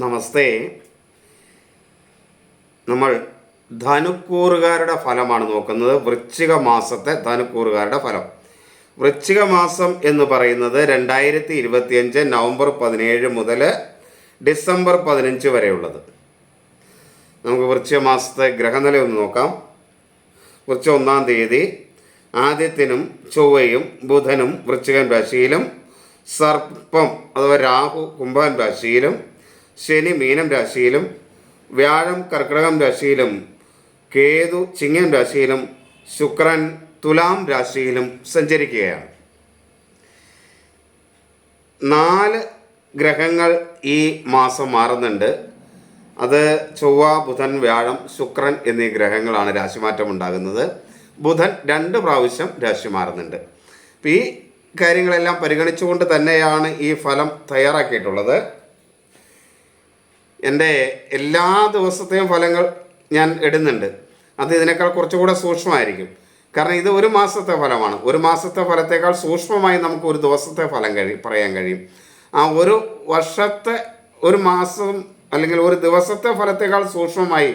നമസ്തേ. നമ്മൾ ധനുക്കൂറുകാരുടെ ഫലമാണ് നോക്കുന്നത്. വൃശ്ചിക മാസത്തെ ധനുക്കൂറുകാരുടെ ഫലം. വൃശ്ചിക മാസം എന്ന് പറയുന്നത് രണ്ടായിരത്തി ഇരുപത്തിയഞ്ച് നവംബർ പതിനേഴ് മുതൽ ഡിസംബർ പതിനഞ്ച് വരെയുള്ളത്. നമുക്ക് വൃശ്ചിക മാസത്തെ ഗ്രഹനില ഒന്ന് നോക്കാം. വൃശ്ചിക ഒന്നാം തീയതി ആദ്യത്തിനും ചൊവ്വയും ബുധനും വൃശ്ചികൻ രാശിയിലും സർപ്പം അഥവാ രാഹു കുംഭൻ രാശിയിലും ശനി മീനം രാശിയിലും വ്യാഴം കർക്കിടകം രാശിയിലും കേതു ചിങ്ങം രാശിയിലും ശുക്രൻ തുലാം രാശിയിലും സഞ്ചരിക്കുകയാണ്. നാല് ഗ്രഹങ്ങൾ ഈ മാസം മാറുന്നുണ്ട്. അത് ചൊവ്വ ബുധൻ വ്യാഴം ശുക്രൻ എന്നീ ഗ്രഹങ്ങളാണ് രാശിമാറ്റം ഉണ്ടാകുന്നത് ബുധൻ രണ്ട് പ്രാവശ്യം രാശി മാറുന്നുണ്ട്. അപ്പോൾ ഈ കാര്യങ്ങളെല്ലാം പരിഗണിച്ചുകൊണ്ട് തന്നെയാണ് ഈ ഫലം തയ്യാറാക്കിയിട്ടുള്ളത്. എന്റെ എല്ലാ ദിവസത്തെയും ഫലങ്ങൾ ഞാൻ ഇടുന്നുണ്ട്. അത് ഇതിനേക്കാൾ കുറച്ചുകൂടെ സൂക്ഷ്മമായിരിക്കും. കാരണം ഇത് ഒരു മാസത്തെ ഫലമാണ്. ഒരു മാസത്തെ ഫലത്തേക്കാൾ സൂക്ഷ്മമായി നമുക്ക് ഒരു ദിവസത്തെ ഫലം കഴി പറയാൻ കഴിയും. ആ ഒരു വർഷത്തെ ഒരു മാസം അല്ലെങ്കിൽ ഒരു ദിവസത്തെ ഫലത്തേക്കാൾ സൂക്ഷ്മമായി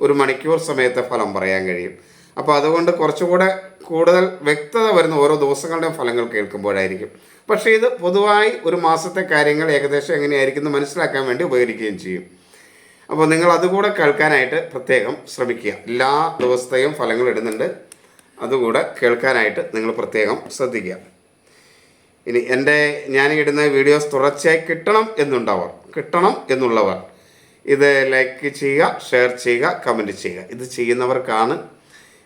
ഒരു മണിക്കൂർ സമയത്തെ ഫലം പറയാൻ കഴിയും. അപ്പോൾ അതുകൊണ്ട് കുറച്ചുകൂടെ കൂടുതൽ വ്യക്തത വരുന്ന ഓരോ ദിവസങ്ങളുടെയും ഫലങ്ങൾ കേൾക്കുമ്പോഴായിരിക്കും. പക്ഷേ ഇത് പൊതുവായി ഒരു മാസത്തെ കാര്യങ്ങൾ ഏകദേശം എങ്ങനെയായിരിക്കും മനസ്സിലാക്കാൻ വേണ്ടി ഉപകരിക്കുകയും ചെയ്യും. അപ്പോൾ നിങ്ങൾ അതുകൂടെ കേൾക്കാനായിട്ട് പ്രത്യേകം ശ്രമിക്കുക. എല്ലാ ദിവസത്തെയും ഫലങ്ങൾ ഇടുന്നുണ്ട്. അതുകൂടെ കേൾക്കാനായിട്ട് നിങ്ങൾ പ്രത്യേകം ശ്രദ്ധിക്കുക. ഇനി എന്റെ ഞാൻ ഇടുന്ന വീഡിയോസ് തുടർച്ചയായി കിട്ടണം എന്നുണ്ടവർ കിട്ടണം എന്നുള്ളവർ ഇത് ലൈക്ക് ചെയ്യുക ഷെയർ ചെയ്യുക കമന്റ് ചെയ്യുക. ഇത് ചെയ്യുന്നവർക്കാണ്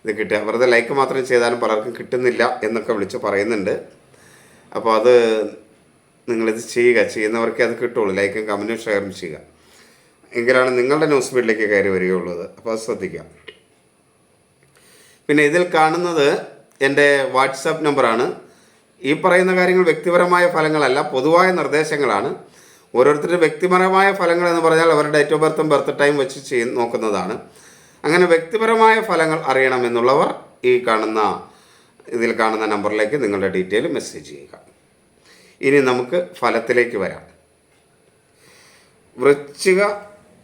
ഇത് കിട്ടുക. വെറുതെ ലൈക്ക് മാത്രം ചെയ്താലും പലർക്കും കിട്ടുന്നില്ല എന്നൊക്കെ വിളിച്ച് പറയുന്നുണ്ട്. അപ്പോൾ അത് നിങ്ങളിത് ചെയ്യുക. ചെയ്യുന്നവർക്കേ അത് കിട്ടുള്ളൂ. ലൈക്കും കമന്റും ഷെയറും ചെയ്യുക. എങ്കിലാണ് നിങ്ങളുടെ ന്യൂസ് ഫീഡിലേക്ക് കയറി വരികയുള്ളത് അപ്പോൾ അത് ശ്രദ്ധിക്കാം പിന്നെ ഇതിൽ കാണുന്നത് എന്റെ വാട്സാപ്പ് നമ്പറാണ്. ഈ പറയുന്ന കാര്യങ്ങൾ വ്യക്തിപരമായ ഫലങ്ങളല്ല പൊതുവായ നിർദ്ദേശങ്ങളാണ്. ഓരോരുത്തരുടെ വ്യക്തിപരമായ ഫലങ്ങൾ എന്ന് പറഞ്ഞാൽ അവരുടെ ഡേറ്റ് ഓഫ് ബർത്തും ബർത്ത് ടൈം വെച്ച് ചെയ്യുന്ന നോക്കുന്നതാണ്. അങ്ങനെ വ്യക്തിപരമായ ഫലങ്ങൾ അറിയണമെന്നുള്ളവർ ഈ കാണുന്ന ഇതിൽ കാണുന്ന നമ്പറിലേക്ക് നിങ്ങളുടെ ഡീറ്റെയിൽ മെസ്സേജ് ചെയ്യുക. ഇനി നമുക്ക് ഫലത്തിലേക്ക് വരാം. വൃശ്ചിക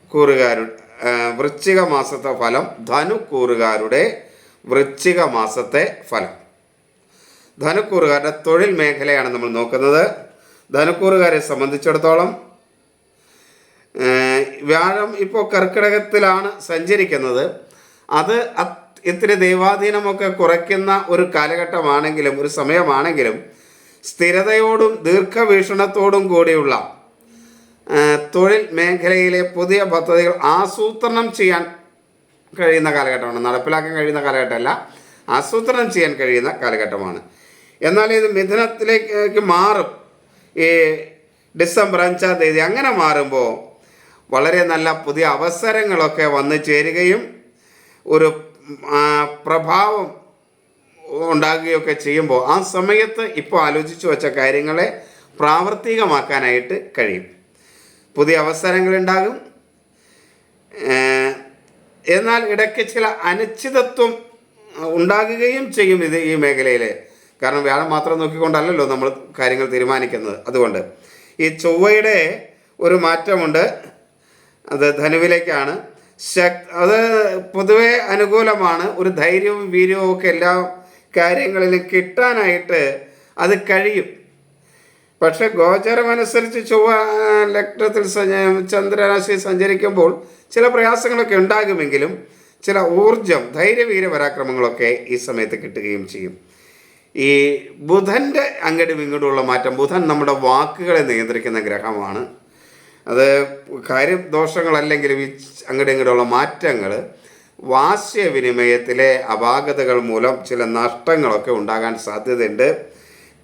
കൂറുകാരുടെ വൃശ്ചിക മാസത്തെ ഫലം ധനു കൂറുകാരുടെ വൃശ്ചിക മാസത്തെ ഫലം. ധനുക്കൂറുകാരുടെ തൊഴിൽ മേഖലയാണ് നമ്മൾ നോക്കുന്നത്. ധനുക്കൂറുകാരെ സംബന്ധിച്ചിടത്തോളം വ്യാഴം ഇപ്പോൾ കർക്കിടകത്തിലാണ് സഞ്ചരിക്കുന്നത്. അത് ഇത്തിരി ദൈവാധീനമൊക്കെ കുറയ്ക്കുന്ന ഒരു കാലഘട്ടമാണെങ്കിലും ഒരു സമയമാണെങ്കിലും സ്ഥിരതയോടും ദീർഘവീക്ഷണത്തോടും കൂടിയുള്ള തൊഴിൽ മേഖലയിലെ പുതിയ പദ്ധതികൾ ആസൂത്രണം ചെയ്യാൻ കഴിയുന്ന കാലഘട്ടമാണ്. നടപ്പിലാക്കാൻ കഴിയുന്ന കാലഘട്ടമല്ല ആസൂത്രണം ചെയ്യാൻ കഴിയുന്ന കാലഘട്ടമാണ്. എന്നാൽ ഇത് മിഥുനത്തിലേക്ക് മാറും. ഈ ഡിസംബർ അഞ്ചാം തീയതി അങ്ങനെ മാറുമ്പോൾ വളരെ നല്ല പുതിയ അവസരങ്ങളൊക്കെ വന്നു ചേരുകയും ഒരു പ്രഭാവം ഉണ്ടാകുകയൊക്കെ ചെയ്യുമ്പോൾ ആ സമയത്ത് ഇപ്പോൾ ആലോചിച്ചു വെച്ച കാര്യങ്ങളെ പ്രാവർത്തികമാക്കാനായിട്ട് കഴിയും. പുതിയ അവസരങ്ങളുണ്ടാകും. എന്നാൽ ഇടയ്ക്ക് ചില അനിശ്ചിതത്വം ഉണ്ടാകുകയും ചെയ്യും ഇത് ഈ മേഖലയിൽ കാരണം വ്യാഴം മാത്രം നോക്കിക്കൊണ്ടല്ലല്ലോ നമ്മൾ കാര്യങ്ങൾ തീരുമാനിക്കുന്നത്. അതുകൊണ്ട് ഈ ചൊവ്വയുടെ ഒരു മാറ്റമുണ്ട്. അത് ധനുവിലേക്കാണ്. ശക് അത് പൊതുവെ അനുകൂലമാണ്. ഒരു ധൈര്യവും വീര്യവും ഒക്കെ എല്ലാ കാര്യങ്ങളിലും കിട്ടാനായിട്ട് അത് കഴിയും. പക്ഷെ ഗോചരമനുസരിച്ച് ചൊവ്വ ലഗ്നത്തിൽ ചന്ദ്രരാശി സഞ്ചരിക്കുമ്പോൾ ചില പ്രയാസങ്ങളൊക്കെ ഉണ്ടാകുമെങ്കിലും ചില ഊർജം ധൈര്യവീര പരാക്രമങ്ങളൊക്കെ ഈ സമയത്ത് കിട്ടുകയും ചെയ്യും. ഈ ബുധന്റെ അങ്ങടും ഇങ്ങോട്ടുമുള്ള മാറ്റം ബുധൻ നമ്മുടെ വാക്കുകളെ നിയന്ത്രിക്കുന്ന ഗ്രഹമാണ്. അത് കാര്യം ദോഷങ്ങളല്ലെങ്കിലും ഈ അങ്ങോട്ടും ഇങ്ങോട്ടുള്ള മാറ്റങ്ങൾ വാസ്യവിനിമയത്തിലെ അപാകതകൾ മൂലം ചില നഷ്ടങ്ങളൊക്കെ ഉണ്ടാകാൻ സാധ്യതയുണ്ട്.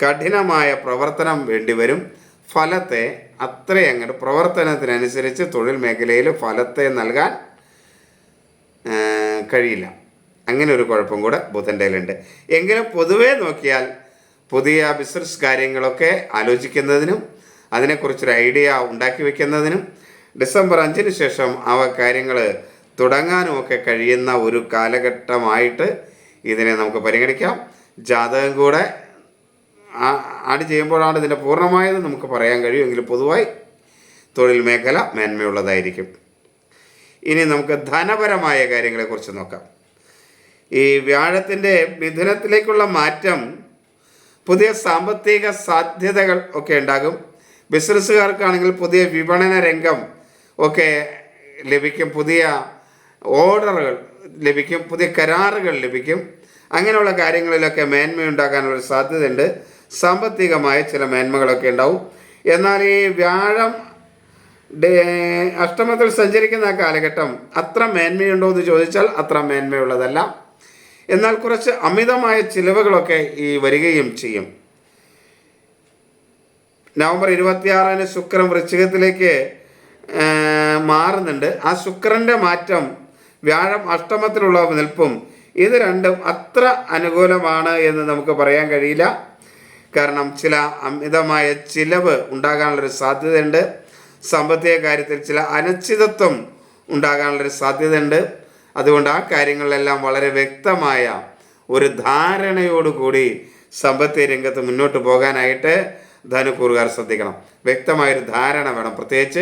കഠിനമായ പ്രവർത്തനം വേണ്ടിവരും ഫലത്തെ അത്രയങ്ങോട്ട് പ്രവർത്തനത്തിനനുസരിച്ച് തൊഴിൽ മേഖലയിൽ ഫലത്തെ നൽകാൻ കഴിയില്ല. അങ്ങനെ ഒരു കുഴപ്പം കൂടെ ബുധന്റെ കയ്യിലുണ്ട്. എങ്കിലും പൊതുവേ നോക്കിയാൽ പുതിയ ബിസിനസ് കാര്യങ്ങളൊക്കെ ആലോചിക്കുന്നതിനും അതിനെക്കുറിച്ചൊരു ഐഡിയ ഉണ്ടാക്കി വെക്കുന്നതിനും ഡിസംബർ അഞ്ചിന് ശേഷം അവ കാര്യങ്ങൾ തുടങ്ങാനും ഒക്കെ കഴിയുന്ന ഒരു കാലഘട്ടമായിട്ട് ഇതിനെ നമുക്ക് പരിഗണിക്കാം. ജാതകം കൂടെ ആഡ് ചെയ്യുമ്പോഴാണ് ഇതിന്റെ പൂർണമായത് നമുക്ക് പറയാൻ കഴിയും. എങ്കിലും പൊതുവായി തൊഴിൽ മേഖല മേന്മയുള്ളതായിരിക്കും. ഇനി നമുക്ക് ധനപരമായ കാര്യങ്ങളെക്കുറിച്ച് നോക്കാം. ഈ വ്യാഴത്തിന്റെ മിഥുനത്തിലേക്കുള്ള മാറ്റം പുതിയ സാമ്പത്തിക സാധ്യതകൾ ഒക്കെ ഉണ്ടാകും. ബിസിനസ്സുകാർക്കാണെങ്കിൽ പുതിയ വിപണന രംഗം ഒക്കെ ലഭിക്കും പുതിയ ഓർഡറുകൾ ലഭിക്കും പുതിയ കരാറുകൾ ലഭിക്കും. അങ്ങനെയുള്ള കാര്യങ്ങളിലൊക്കെ മേന്മയുണ്ടാക്കാനുള്ള സാധ്യതയുണ്ട്. സാമ്പത്തികമായ ചില മേന്മകളൊക്കെ ഉണ്ടാവും. എന്നാൽ ഈ വ്യാഴം അഷ്ടമത്തിൽ സഞ്ചരിക്കുന്ന കാലഘട്ടം അത്ര മേന്മയുണ്ടോ എന്ന് ചോദിച്ചാൽ അത്ര മേന്മയുള്ളതല്ല. എന്നാൽ കുറച്ച് അമിതമായ ചിലവുകളൊക്കെ ഈ വരികയും ചെയ്യും. നവംബർ ഇരുപത്തിയാറിന് ശുക്രൻ വൃശ്ചികത്തിലേക്ക് മാറുന്നുണ്ട്. ആ ശുക്രന്റെ മാറ്റം വ്യാഴം അഷ്ടമത്തിലുള്ള നിൽപ്പും ഇത് രണ്ടും അത്ര അനുകൂലമാണ് എന്ന് നമുക്ക് പറയാൻ കഴിയില്ല. കാരണം ചില അമിതമായ ചിലവ് ഉണ്ടാകാനുള്ളൊരു സാധ്യതയുണ്ട്. സാമ്പത്തിക കാര്യത്തിൽ ചില അനിശ്ചിതത്വം ഉണ്ടാകാനുള്ളൊരു സാധ്യതയുണ്ട്. അതുകൊണ്ട് ആ കാര്യങ്ങളിലെല്ലാം വളരെ വ്യക്തമായ ഒരു ധാരണയോടുകൂടി സാമ്പത്തിക രംഗത്ത് മുന്നോട്ട് പോകാനായിട്ട് ധനുക്കൂറുകാർ ശ്രദ്ധിക്കണം. വ്യക്തമായൊരു ധാരണ വേണം. പ്രത്യേകിച്ച്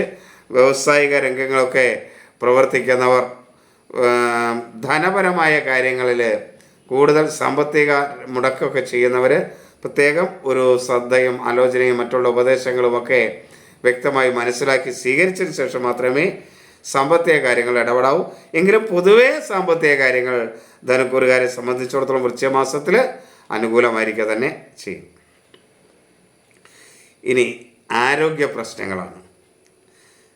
വ്യാവസായിക രംഗങ്ങളൊക്കെ പ്രവർത്തിക്കുന്നവർ ധനപരമായ കാര്യങ്ങളിൽ കൂടുതൽ സാമ്പത്തിക മുടക്കമൊക്കെ ചെയ്യുന്നവർ പ്രത്യേകം ഒരു ശ്രദ്ധയും ആലോചനയും മറ്റുള്ള ഉപദേശങ്ങളുമൊക്കെ വ്യക്തമായി മനസ്സിലാക്കി സ്വീകരിച്ചതിന് ശേഷം മാത്രമേ സാമ്പത്തിക കാര്യങ്ങൾ ഇടപെടാവൂ. എങ്കിലും പൊതുവേ സാമ്പത്തിക കാര്യങ്ങൾ ധനക്കൂറുകാരെ സംബന്ധിച്ചിടത്തോളം വൃശ്ചികമാസത്തിൽ അനുകൂലമായിരിക്കുക തന്നെ ചെയ്യും. ഇനി ആരോഗ്യ പ്രശ്നങ്ങളാണ്.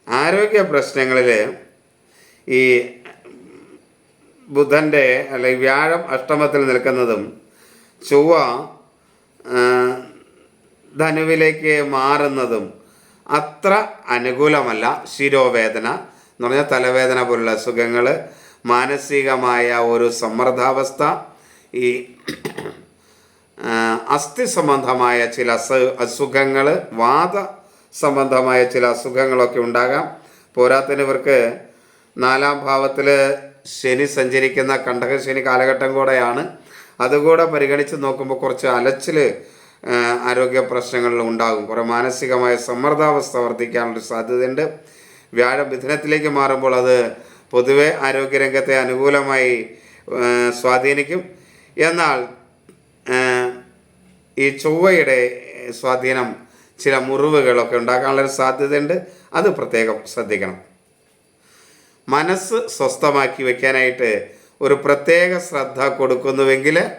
ആരോഗ്യ പ്രശ്നങ്ങളിൽ ഈ ബുധന്റെ അല്ലെങ്കിൽ വ്യാഴം അഷ്ടമത്തിൽ നിൽക്കുന്നതും ചൊവ്വ ധനുവിലേക്ക് മാറുന്നതും അത്ര അനുകൂലമല്ല. ശിരോവേദന എന്ന് പറഞ്ഞാൽ തലവേദന പോലുള്ള അസുഖങ്ങൾ മാനസികമായ ഒരു സമ്മർദ്ദാവസ്ഥ ഈ അസ്ഥി സംബന്ധമായ ചില അസു അസുഖങ്ങൾ വാദ സംബന്ധമായ ചില അസുഖങ്ങളൊക്കെ ഉണ്ടാകാം. പോരാത്തിന് ഇവർക്ക് നാലാം ഭാവത്തിൽ ശനി സഞ്ചരിക്കുന്ന കണ്ടകശനി കാലഘട്ടം കൂടെയാണ്. അതുകൂടെ പരിഗണിച്ച് നോക്കുമ്പോൾ കുറച്ച് അലച്ചിൽ ആരോഗ്യ പ്രശ്നങ്ങളിൽ ഉണ്ടാകും. കുറേ മാനസികമായ സമ്മർദ്ദാവസ്ഥ വർദ്ധിക്കാനുള്ളൊരു സാധ്യതയുണ്ട്. വ്യാഴം മിഥുനത്തിലേക്ക് മാറുമ്പോൾ അത് പൊതുവെ ആരോഗ്യരംഗത്തെ അനുകൂലമായി സ്വാധീനിക്കും. എന്നാൽ ഈ ചൊവ്വയുടെ സ്വാധീനം ചില മുറിവുകളൊക്കെ ഉണ്ടാക്കാനുള്ളൊരു സാധ്യതയുണ്ട്. അത് പ്രത്യേകം ശ്രദ്ധിക്കണം. മനസ്സ് സ്വസ്ഥമാക്കി വയ്ക്കാനായിട്ട് ഒരു പ്രത്യേക ശ്രദ്ധ കൊടുക്കുന്നുവെങ്കിൽ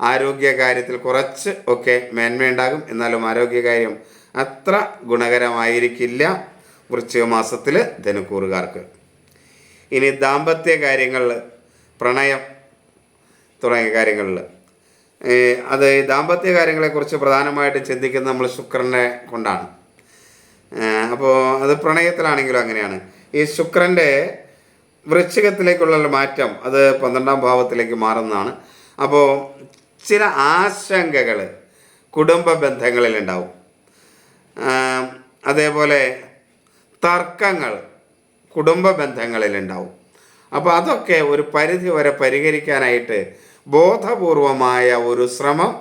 ആരോഗ്യകാര്യത്തിൽ കുറച്ച് ഒക്കെ മേന്മയുണ്ടാകും. എന്നാലും ആരോഗ്യകാര്യം അത്ര ഗുണകരമായിരിക്കില്ല വൃശ്ചിക മാസത്തിൽ ധനുക്കൂറുകാർക്ക്. ഇനി ദാമ്പത്യ കാര്യങ്ങളിൽ പ്രണയം തുടങ്ങിയ കാര്യങ്ങളിൽ അത് ദാമ്പത്യ കാര്യങ്ങളെക്കുറിച്ച് പ്രധാനമായിട്ട് ചിന്തിക്കുന്നത് നമ്മൾ ശുക്രനെ കൊണ്ടാണ്. അപ്പോൾ അത് പ്രണയത്തിലാണെങ്കിലും അങ്ങനെയാണ്. ഈ ശുക്രന്റെ വൃശ്ചികത്തിലേക്കുള്ള മാറ്റം അത് പന്ത്രണ്ടാം ഭാവത്തിലേക്ക് മാറുന്നതാണ്. അപ്പോൾ ചില ആശങ്കകൾ കുടുംബ ബന്ധങ്ങളിൽ ഉണ്ടാവും അതേപോലെ തർക്കങ്ങൾ കുടുംബ ബന്ധങ്ങളിൽ ഉണ്ടാവും അപ്പോൾ അതൊക്കെ ഒരു പരിധി വരെ പരിഹരിക്കാനായിട്ട് ബോധപൂർവമായ ഒരു ശ്രമം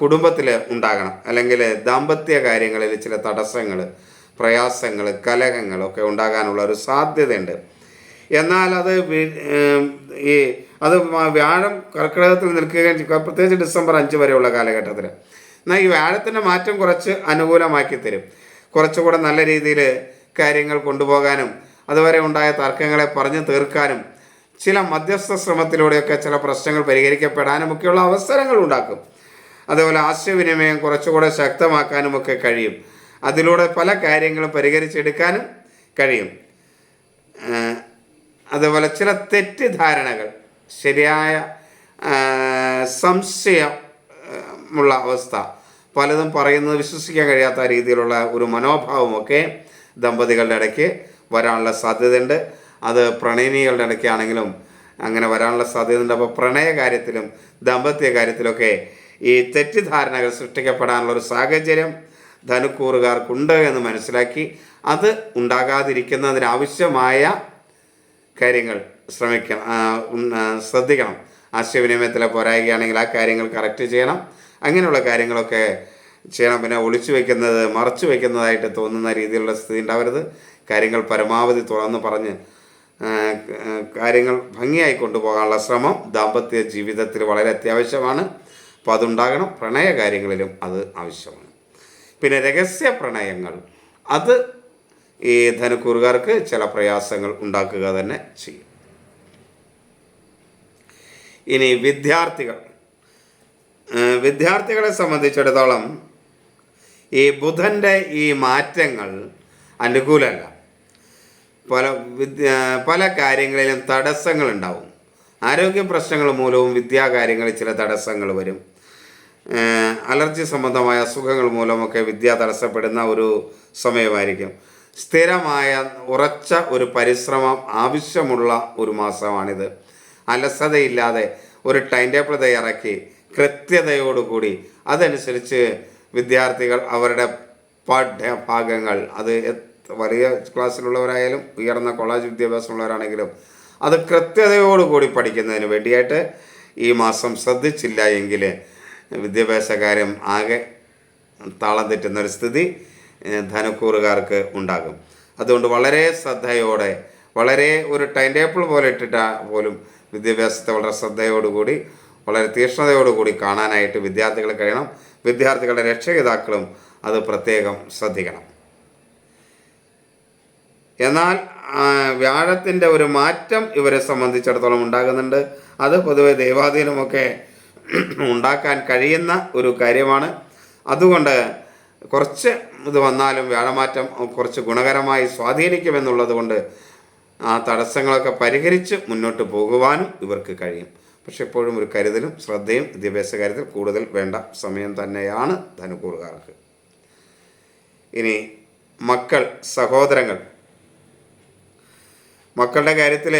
കുടുംബത്തിൽ ഉണ്ടാകണം. അല്ലെങ്കിൽ ദാമ്പത്യ കാര്യങ്ങളിൽ ചില തടസ്സങ്ങൾ പ്രയാസങ്ങൾ കലഹങ്ങൾ ഒക്കെ ഉണ്ടാകാനുള്ള ഒരു സാധ്യതയുണ്ട്. എന്നാൽ അത് ഈ അത് വ്യാഴം കർക്കിടകത്തിൽ നിൽക്കുകയും. പ്രത്യേകിച്ച് ഡിസംബർ അഞ്ച് വരെയുള്ള കാലഘട്ടത്തിൽ എന്നാൽ ഈ വ്യാഴത്തിന്റെ മാറ്റം കുറച്ച് അനുകൂലമാക്കി തരും. കുറച്ചുകൂടെ നല്ല രീതിയിൽ കാര്യങ്ങൾ കൊണ്ടുപോകാനും അതുവരെ ഉണ്ടായ തർക്കങ്ങളെ പറഞ്ഞു തീർക്കാനും ചില മധ്യസ്ഥ ശ്രമത്തിലൂടെയൊക്കെ ചില പ്രശ്നങ്ങൾ പരിഹരിക്കപ്പെടാനും ഒക്കെയുള്ള അവസരങ്ങൾ ഉണ്ടാക്കും. അതുപോലെ ആശയവിനിമയം കുറച്ചുകൂടെ ശക്തമാക്കാനും ഒക്കെ കഴിയും. അതിലൂടെ പല കാര്യങ്ങളും പരിഹരിച്ചെടുക്കാനും കഴിയും. അതുപോലെ ചില തെറ്റിദ്ധാരണകൾ ശരിയായ സംശയമുള്ള അവസ്ഥ പലതും പറയുന്നത് വിശ്വസിക്കാൻ കഴിയാത്ത രീതിയിലുള്ള ഒരു മനോഭാവമൊക്കെ ദമ്പതികളുടെ ഇടയ്ക്ക് വരാനുള്ള സാധ്യതയുണ്ട്. അത് പ്രണയിനികളുടെ ഇടയ്ക്കാണെങ്കിലും അങ്ങനെ വരാനുള്ള സാധ്യതയുണ്ട്. അപ്പോൾ പ്രണയ കാര്യത്തിലും ദാമ്പത്യ കാര്യത്തിലൊക്കെ ഈ തെറ്റിദ്ധാരണകൾ സൃഷ്ടിക്കപ്പെടാനുള്ള ഒരു സാഹചര്യം ധനുക്കൂറുകാർക്കുണ്ട് എന്ന് മനസ്സിലാക്കി അത് ഉണ്ടാകാതിരിക്കുന്നതിനാവശ്യമായ കാര്യങ്ങൾ ശ്രമിക്കണം. ശ്രദ്ധിക്കണം. ആശയവിനിമയത്തിലെ പോരായുകയാണെങ്കിൽ ആ കാര്യങ്ങൾ കറക്റ്റ് ചെയ്യണം. അങ്ങനെയുള്ള കാര്യങ്ങളൊക്കെ ചെയ്യണം. പിന്നെ ഒളിച്ചു വയ്ക്കുന്നത് മറച്ചു വയ്ക്കുന്നതായിട്ട് തോന്നുന്ന രീതിയിലുള്ള സ്ഥിതി ഉണ്ടാവരുത്. കാര്യങ്ങൾ പരമാവധി തുറന്ന് പറഞ്ഞ് കാര്യങ്ങൾ ഭംഗിയായി കൊണ്ടുപോകാനുള്ള ശ്രമം ദാമ്പത്യ ജീവിതത്തിൽ വളരെ അത്യാവശ്യമാണ്. അപ്പോൾ അതുണ്ടാകണം. പ്രണയ കാര്യങ്ങളിലും അത് ആവശ്യമാണ്. പിന്നെ രഹസ്യ പ്രണയങ്ങൾ. അത് ഈ ധനുക്കൂറുകാർക്ക് ചില പ്രയാസങ്ങൾ ഉണ്ടാക്കുക തന്നെ ചെയ്യും. ഇനി വിദ്യാർത്ഥികൾ. വിദ്യാർത്ഥികളെ സംബന്ധിച്ചിടത്തോളം ഈ ബുധന്റെ ഈ മാറ്റങ്ങൾ അനുകൂലമല്ല. പല പല കാര്യങ്ങളിലും തടസ്സങ്ങളുണ്ടാവും. ആരോഗ്യ പ്രശ്നങ്ങൾ മൂലവും വിദ്യാകാര്യങ്ങളിൽ ചില തടസ്സങ്ങൾ വരും. അലർജി സംബന്ധമായ അസുഖങ്ങൾ മൂലമൊക്കെ വിദ്യ തടസ്സപ്പെടുന്ന ഒരു സമയമായിരിക്കും. സ്ഥിരമായ ഉറച്ച ഒരു പരിശ്രമം ആവശ്യമുള്ള ഒരു മാസമാണിത്. അലസതയില്ലാതെ ഒരു ടൈം ടേബിൾ തയ്യാറാക്കി കൃത്യതയോടുകൂടി അതനുസരിച്ച് വിദ്യാർത്ഥികൾ അവരുടെ പാഠ്യഭാഗങ്ങൾ അത് വലിയ ക്ലാസ്സിലുള്ളവരായാലും ഉയർന്ന കോളേജ് വിദ്യാഭ്യാസമുള്ളവരാണെങ്കിലും അത് കൃത്യതയോടുകൂടി പഠിക്കുന്നതിന് വേണ്ടിയായിട്ട് ഈ മാസം ശ്രദ്ധിച്ചില്ല എങ്കിൽ വിദ്യാഭ്യാസ കാര്യം ആകെ താളം തെറ്റുന്ന ഒരു സ്ഥിതി ധനക്കൂറുകാർക്ക് ഉണ്ടാകും. അതുകൊണ്ട് വളരെ ശ്രദ്ധയോടെ വളരെ ഒരു ടൈം ടേബിൾ പോലെ ഇട്ടിട്ടാ പോലും വിദ്യാഭ്യാസത്തെ വളരെ ശ്രദ്ധയോടുകൂടി വളരെ തീക്ഷ്ണതയോടുകൂടി കാണാനായിട്ട് വിദ്യാർത്ഥികൾ കഴിയണം. വിദ്യാർത്ഥികളുടെ രക്ഷകർത്താക്കളും അത് പ്രത്യേകം ശ്രദ്ധിക്കണം. എന്നാൽ വ്യാഴത്തിന്റെ ഒരു മാറ്റം ഇവരെ സംബന്ധിച്ചിടത്തോളം ഉണ്ടാകുന്നുണ്ട്. അത് പൊതുവെ ദൈവാധീനമൊക്കെ ഉണ്ടാക്കാൻ കഴിയുന്ന ഒരു കാര്യമാണ്. അതുകൊണ്ട് കുറച്ച് ഇത് വന്നാലും വ്യാഴമാറ്റം കുറച്ച് ഗുണകരമായി സ്വാധീനിക്കുമെന്നുള്ളത് കൊണ്ട് ആ തടസ്സങ്ങളൊക്കെ പരിഹരിച്ച് മുന്നോട്ട് പോകുവാനും ഇവർക്ക് കഴിയും. പക്ഷെ എപ്പോഴും ഒരു കരുതലും ശ്രദ്ധയും വിദ്യാഭ്യാസ കാര്യത്തിൽ കൂടുതൽ വേണ്ട സമയം തന്നെയാണ് ധനുക്കൂറുകാർക്ക് ഇനി മക്കൾ സഹോദരങ്ങൾ മക്കളുടെ കാര്യത്തിൽ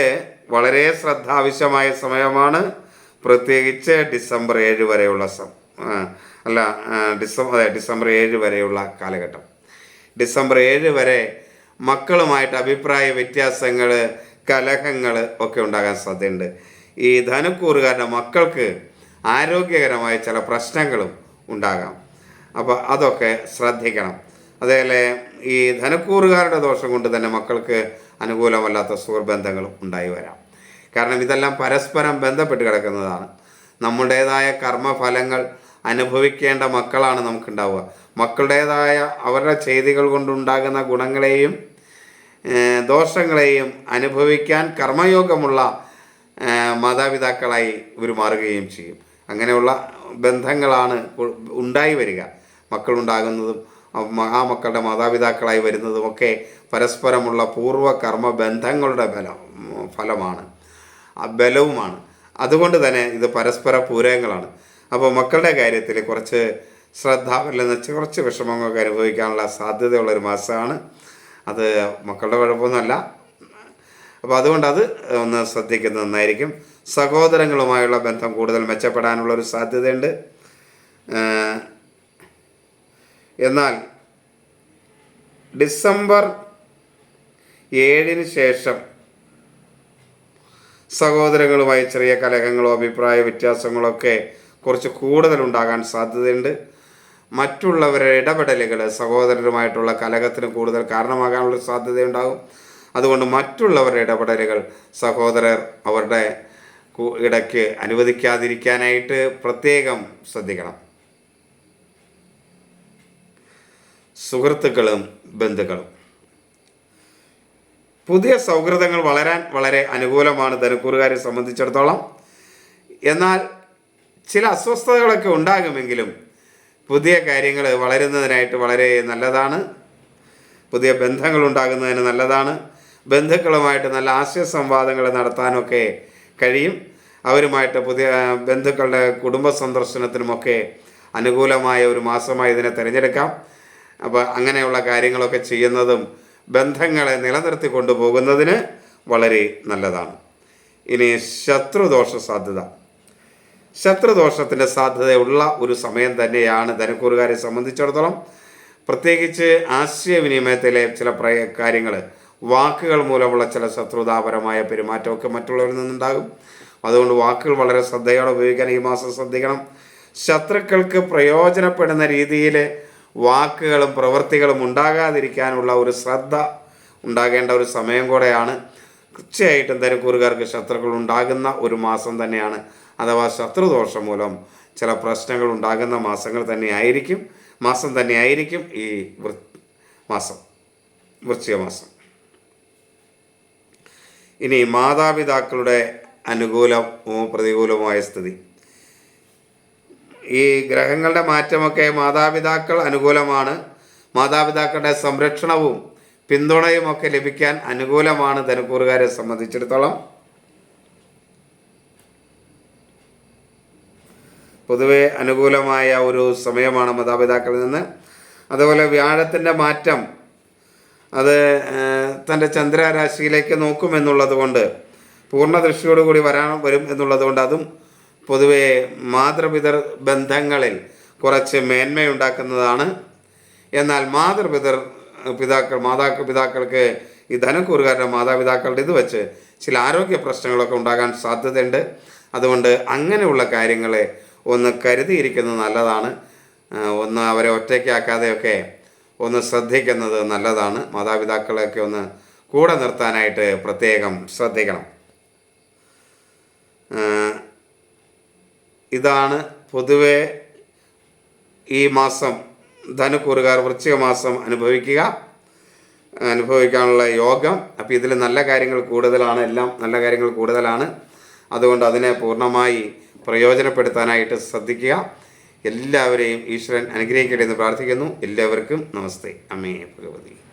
വളരെ ശ്രദ്ധ ആവശ്യമായ സമയമാണ്. പ്രത്യേകിച്ച് ഡിസംബർ ഏഴ് വരെയുള്ള സം അല്ല ഡിസംബർ അതെ ഡിസംബർ ഏഴ് വരെയുള്ള കാലഘട്ടം. ഡിസംബർ ഏഴ് വരെ മക്കളുമായിട്ട് അഭിപ്രായ വ്യത്യാസങ്ങൾ കലഹങ്ങൾ ഒക്കെ ഉണ്ടാകാൻ സാധ്യതയുണ്ട്. ഈ ധനുക്കൂറുകാരുടെ മക്കൾക്ക് ആരോഗ്യകരമായ ചില പ്രശ്നങ്ങളും ഉണ്ടാകാം. അപ്പോൾ അതൊക്കെ ശ്രദ്ധിക്കണം. അതേപോലെ ഈ ധനക്കൂറുകാരുടെ ദോഷം കൊണ്ട് തന്നെ മക്കൾക്ക് അനുകൂലമല്ലാത്ത സുഹൃബന്ധങ്ങളും ഉണ്ടായി വരാം. കാരണം ഇതെല്ലാം പരസ്പരം ബന്ധപ്പെട്ട് കിടക്കുന്നതാണ്. നമ്മുടേതായ കർമ്മഫലങ്ങൾ അനുഭവിക്കേണ്ട മക്കളാണ് നമുക്കുണ്ടാവുക. മക്കളുടേതായ അവരുടെ ചെയ്തികൾ കൊണ്ടുണ്ടാകുന്ന ഗുണങ്ങളെയും ദോഷങ്ങളെയും അനുഭവിക്കാൻ കർമ്മയോഗമുള്ള മാതാപിതാക്കളായി ഇവർ മാറുകയും ചെയ്യും. അങ്ങനെയുള്ള ബന്ധങ്ങളാണ് ഉണ്ടായി വരിക. മക്കളുണ്ടാകുന്നതും ആ മക്കളുടെ മാതാപിതാക്കളായി വരുന്നതുമൊക്കെ പരസ്പരമുള്ള പൂർവ കർമ്മ ബന്ധങ്ങളുടെ ബലം ഫലമാണ്. ബലവുമാണ്. അതുകൊണ്ട് തന്നെ ഇത് പരസ്പര പൂരകങ്ങളാണ്. അപ്പോൾ മക്കളുടെ കാര്യത്തിൽ കുറച്ച് ശ്രദ്ധ അല്ലെങ്കിൽ കുറച്ച് വിഷമങ്ങളൊക്കെ അനുഭവിക്കാനുള്ള സാധ്യതയുള്ളൊരു മാസമാണ്. അത് മക്കളുടെ കുഴപ്പമൊന്നുമല്ല. അപ്പോൾ അതുകൊണ്ട് അത് ഒന്ന് ശ്രദ്ധിക്കുന്നത് നന്നായിരിക്കും. സഹോദരങ്ങളുമായുള്ള ബന്ധം കൂടുതൽ മെച്ചപ്പെടാനുള്ള ഒരു സാധ്യതയുണ്ട്. എന്നാൽ ഡിസംബർ ഏഴിന് ശേഷം സഹോദരങ്ങളുമായി ചെറിയ കലഹങ്ങളോ അഭിപ്രായ വ്യത്യാസങ്ങളോ ഒക്കെ കുറച്ച് കൂടുതലുണ്ടാകാൻ സാധ്യതയുണ്ട്. മറ്റുള്ളവരുടെ ഇടപെടലുകൾ സഹോദരരുമായിട്ടുള്ള കലഹത്തിന് കൂടുതൽ കാരണമാകാനുള്ള സാധ്യതയുണ്ടാകും. അതുകൊണ്ട് മറ്റുള്ളവരുടെ ഇടപെടലുകൾ സഹോദരർ അവരുടെ ഇടയ്ക്ക് അനുവദിക്കാതിരിക്കാനായിട്ട് പ്രത്യേകം ശ്രദ്ധിക്കണം. സുഹൃത്തുക്കളും ബന്ധുക്കളും. പുതിയ സൗഹൃദങ്ങൾ വളരാൻ വളരെ അനുകൂലമാണ് ധനുക്കൂറുകാരെ സംബന്ധിച്ചിടത്തോളം. എന്നാൽ ചില അസ്വസ്ഥതകളൊക്കെ ഉണ്ടാകുമെങ്കിലും പുതിയ കാര്യങ്ങൾ വളരുന്നതിനായിട്ട് വളരെ നല്ലതാണ്. പുതിയ ബന്ധങ്ങൾ ഉണ്ടാകുന്നതിന് നല്ലതാണ്. ബന്ധുക്കളുമായിട്ട് നല്ല ആശയ സംവാദങ്ങൾ നടത്താനൊക്കെ കഴിയും. അവരുമായിട്ട് പുതിയ ബന്ധുക്കളുടെ കുടുംബ സന്ദർശനത്തിനുമൊക്കെ അനുകൂലമായ ഒരു മാസമായി ഇതിനെ തിരഞ്ഞെടുക്കാം. അപ്പോൾ അങ്ങനെയുള്ള കാര്യങ്ങളൊക്കെ ചെയ്യുന്നതും ബന്ധങ്ങളെ നിലനിർത്തി കൊണ്ടുപോകുന്നതിന് വളരെ നല്ലതാണ്. ഇനി ശത്രുദോഷ സാധ്യത. ശത്രുദോഷത്തിന്റെ സാധ്യതയുള്ള ഒരു സമയം തന്നെയാണ് ധനക്കൂറുകാരെ സംബന്ധിച്ചിടത്തോളം. പ്രത്യേകിച്ച് ആശയവിനിമയത്തിലെ ചില പ്രയ കാര്യങ്ങൾ വാക്കുകൾ മൂലമുള്ള ചില ശത്രുതാപരമായ പെരുമാറ്റമൊക്കെ മറ്റുള്ളവരിൽ നിന്നുണ്ടാകും. അതുകൊണ്ട് വാക്കുകൾ വളരെ ശ്രദ്ധയോടെ ഉപയോഗിക്കാൻ ഈ മാസം ശ്രദ്ധിക്കണം. ശത്രുക്കൾക്ക് പ്രയോജനപ്പെടുന്ന രീതിയിൽ വാക്കുകളും പ്രവൃത്തികളും ഉണ്ടാകാതിരിക്കാനുള്ള ഒരു ശ്രദ്ധ ഉണ്ടാകേണ്ട ഒരു സമയം കൂടെയാണ്. തീർച്ചയായിട്ടും ധനുക്കൂറുകാർക്ക് ശത്രുക്കൾ ഉണ്ടാകുന്ന ഒരു മാസം തന്നെയാണ്. അഥവാ ശത്രുദോഷം മൂലം ചില പ്രശ്നങ്ങൾ ഉണ്ടാകുന്ന മാസങ്ങൾ തന്നെയായിരിക്കും. മാസം തന്നെയായിരിക്കും ഈ വൃ മാസം വൃശ്ചിക മാസം. ഇനി മാതാപിതാക്കളുടെ അനുകൂലമോ പ്രതികൂലമായ സ്ഥിതി. ഈ ഗ്രഹങ്ങളുടെ മാറ്റമൊക്കെ മാതാപിതാക്കൾ അനുകൂലമാണ്. മാതാപിതാക്കളുടെ സംരക്ഷണവും പിന്തുണയും ഒക്കെ ലഭിക്കാൻ അനുകൂലമാണ് ധനുക്കൂറുകാരെ സംബന്ധിച്ചിടത്തോളം. പൊതുവെ അനുകൂലമായ ഒരു സമയമാണ് മാതാപിതാക്കളിൽ നിന്ന്. അതുപോലെ വ്യാഴത്തിന്റെ മാറ്റം അത് തന്റെ ചന്ദ്രരാശിയിലേക്ക് നോക്കുമെന്നുള്ളത് കൊണ്ട് പൂർണ ദൃഷ്ടിയോടുകൂടി വരാൻ വരും എന്നുള്ളത് കൊണ്ട് അതും പൊതുവെ മാതൃപിതൃ ബന്ധങ്ങളിൽ കുറച്ച് മേന്മയുണ്ടാക്കുന്നതാണ്. എന്നാൽ മാതൃപിതൃ പിതാക്കൾ മാതാക്കൾ പിതാക്കൾക്ക് ഈ ധനക്കൂറുകാരുടെ മാതാപിതാക്കളുടെ ഇത് വെച്ച് ചില ആരോഗ്യ പ്രശ്നങ്ങളൊക്കെ ഉണ്ടാകാൻ സാധ്യതയുണ്ട്. അതുകൊണ്ട് അങ്ങനെയുള്ള കാര്യങ്ങളെ ഒന്ന് കരുതിയിരിക്കുന്നത് നല്ലതാണ്. ഒന്ന് അവരെ ഒറ്റയ്ക്കാക്കാതെയൊക്കെ ഒന്ന് ശ്രദ്ധിക്കുന്നത് നല്ലതാണ്. മാതാപിതാക്കളെയൊക്കെ ഒന്ന് കൂടെ നിർത്താനായിട്ട് പ്രത്യേകം ശ്രദ്ധിക്കണം. ഇതാണ് പൊതുവെ ഈ മാസം ധനുക്കൂറുകാർ വൃശ്ചിക മാസം അനുഭവിക്കുക അനുഭവിക്കാനുള്ള യോഗം. അപ്പോൾ ഇതിൽ നല്ല കാര്യങ്ങൾ കൂടുതലാണ് എല്ലാം നല്ല കാര്യങ്ങൾ കൂടുതലാണ്. അതുകൊണ്ട് അതിനെ പൂർണമായി പ്രയോജനപ്പെടുത്താനായിട്ട് ശ്രദ്ധിക്കുക. എല്ലാവരെയും ഈശ്വരൻ അനുഗ്രഹിക്കട്ടെ എന്ന് പ്രാർത്ഥിക്കുന്നു. എല്ലാവർക്കും നമസ്തേ. അമ്മേ ഭഗവതി.